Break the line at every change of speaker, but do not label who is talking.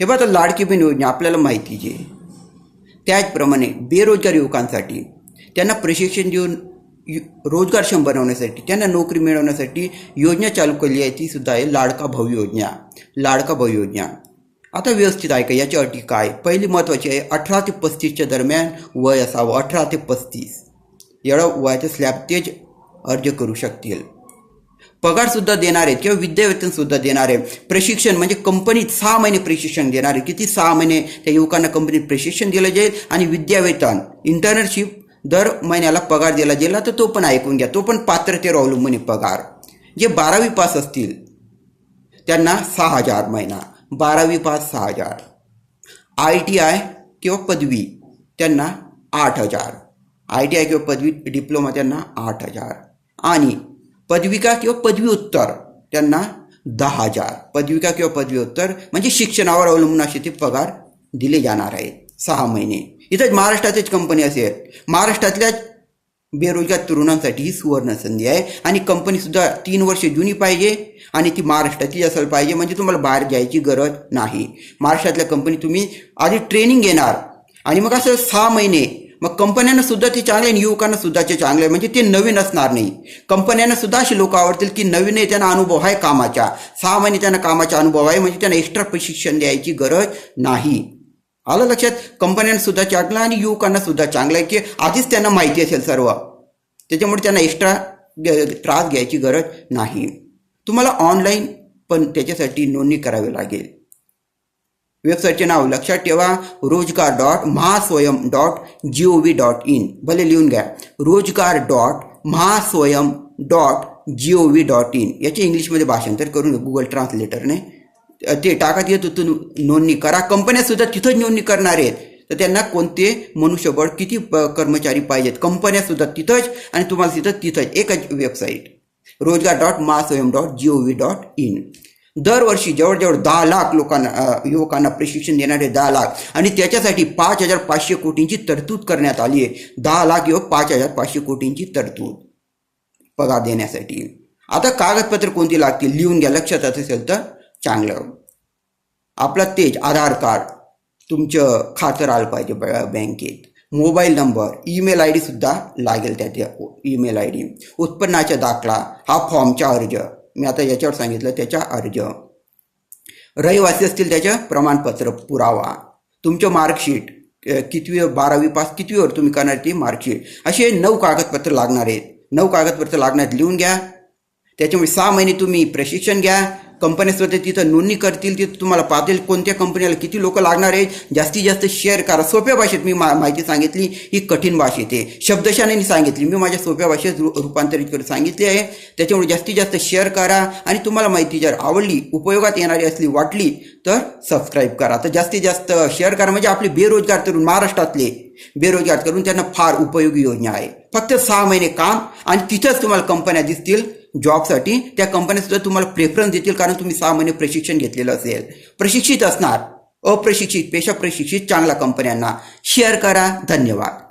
हे बघा आता लाडकी बहीण योजना आपल्याला माहिती आहे. त्याचप्रमाणे बेरोजगार युवकांसाठी त्यांना प्रशिक्षण देऊन यु- रोजगारक्षम बनवण्यासाठी त्यांना नोकरी मिळवण्यासाठी योजना चालू केली आहे. ती सुद्धा आहे लाडका भाऊ योजना. लाडका भाऊ योजना. आता व्यवस्थित आहे का याच्या अटी काय? पहिली महत्त्वाची आहे अठरा ते पस्तीसच्या दरम्यान वय असावं. अठरा ते पस्तीस. एवढा वयाचं स्लॅब तेच अर्ज करू शकतील. पगारसुद्धा देणार आहेत किंवा विद्यावेतनसुद्धा देणार. आहे प्रशिक्षण म्हणजे कंपनीत सहा महिने प्रशिक्षण देणार. आहे किती? सहा महिने त्या युवकांना कंपनीत प्रशिक्षण दिलं जाईल आणि विद्यावेतन. इंटर्नशिप दर महिन्याला पगार दिला गेला तर तो पण ऐकून घ्या. तो पण पात्रतेवर अवलंबून आहे पगार. जे बारावी पास असतील त्यांना सहा हजार महिना. बारावी पास सहा हजार. आय टी आय किंवा पदवी त्यांना आठ हजार. आय टी आय किंवा पदवी डिप्लोमा त्यांना आठ हजार. आणि पदविका किंवा पदवी उत्तर त्यांना दहा हजार. पदविका किंवा पदवी उत्तर म्हणजे शिक्षणावर अवलंबून असे ते पगार दिले जाणार आहेत सहा महिने. इथंच महाराष्ट्रातच कंपनी असेल महाराष्ट्रातल्याच बेरोजगार तरुणांसाठी ही सुवर्ण संधी आहे. आणि कंपनीसुद्धा तीन वर्ष जुनी पाहिजे आणि ती महाराष्ट्रातली असायला पाहिजे म्हणजे तुम्हाला बाहेर जायची गरज नाही. महाराष्ट्रातल्या कंपनी तुम्ही आधी ट्रेनिंग घेणार आणि मग असं सहा महिने मग कंपन्यांना सुद्धा ते चांगले आणि युवकांना सुद्धा ते चांगले आहे. म्हणजे ते नवीन असणार नाही. कंपन्यांना सुद्धा अशी लोक आवडतील की नवीन आहे त्यांना अनुभव आहे कामाचा. सहा महिने त्यांना कामाचा अनुभव आहे म्हणजे त्यांना एक्स्ट्रा प्रशिक्षण द्यायची गरज नाही. आलं लक्षात? कंपन्यांना सुद्धा चांगलं आणि युवकांना सुद्धा चांगलं आहे की आधीच त्यांना माहिती असेल सर्व. त्याच्यामुळे त्यांना एक्स्ट्रा त्रास घ्यायची गरज नाही. तुम्हाला ऑनलाईन पण त्याच्यासाठी नोंदणी करावी लागेल. वेबसाईटचे नाव लक्षात ठेवा. Rozgar dot Mahaswayam dot G O V dot in भले लिहून घ्या. Rozgar dot Mahaswayam dot G O V dot in याचे इंग्लिशमध्ये भाषांतर करून गुगल ट्रान्सलेटरने ते टाकत येत तिथून नोंदणी करा. कंपन्यासुद्धा तिथंच नोंदणी करणार आहेत. तर त्यांना कोणते मनुष्यबळ किती प- कर्मचारी पाहिजेत? कंपन्यासुद्धा तिथंच आणि तुम्हाला तिथं तिथंच एकच website Rozgar dot Mahaswayam dot G O V dot in दरवर्षी जवळजवळ दहा लाख लोकांना युवकांना प्रशिक्षण देणारे दहा लाख. आणि त्याच्यासाठी पाच हजार पाचशे कोटींची तरतूद करण्यात आली आहे. दहा लाख किंवा पाच हजार पाचशे कोटींची तरतूद पगार देण्यासाठी. आता कागदपत्र कोणती लागतील लिहून घ्या. लक्षात येत असेल तर चांगलं. आपला तेज आधार कार्ड तुमचं खातं राहिलं पाहिजे ब- बँकेत. मोबाईल नंबर ईमेल आय डीसुद्धा लागेल त्या ईमेल आय डी. उत्पन्नाचा दाखला हा फॉर्मचा अर्ज. मी आता याच्यावर सांगितलं त्याचा अर्ज. रहिवासी असतील त्याचं प्रमाणपत्र पुरावा. तुमचं मार्कशीट कितवी बारावी पास कितवीवर तुम्ही करणार ती मार्कशीट? असे नऊ कागदपत्र लागणार आहेत. नऊ कागदपत्र लागणार आहेत, लिहून घ्या. त्याच्यामुळे सहा महिने तुम्ही प्रशिक्षण घ्या. कंपन्या स्वतः तिथं नोंदणी करतील तिथं तुम्हाला पाहतील कोणत्या कंपनीला किती लोक लागणार आहेत जास्तीत जास्त शेअर करा. सोप्या भाषेत मी मा माहिती सांगितली ही कठीण भाषेत आहे शब्दशाने सांगितली. मी माझ्या सोप्या भाषेत रु रूपांतरित करून सांगितली आहे. त्याच्यामुळे जास्तीत जास्त शेअर करा आणि तुम्हाला माहिती जर आवडली उपयोगात येणारी असली वाटली तर सबस्क्राईब करा. तर जास्तीत जास्त शेअर करा. म्हणजे आपले बेरोजगार तरुण महाराष्ट्रातले बेरोजगार करून त्यांना फार उपयोगी योजना आहे. फक्त सहा महिने काम आणि तिथंच तुम्हाला कंपन्या दिसतील. जॉबसाठी त्या कंपन्या सुद्धा तुम्हाला प्रेफरन्स देतील कारण तुम्ही सहा महिने प्रशिक्षण घेतलेलं असेल. प्रशिक्षित असणार अप्रशिक्षित पेशा प्रशिक्षित चांगल्या कंपन्यांना. शेअर करा. धन्यवाद.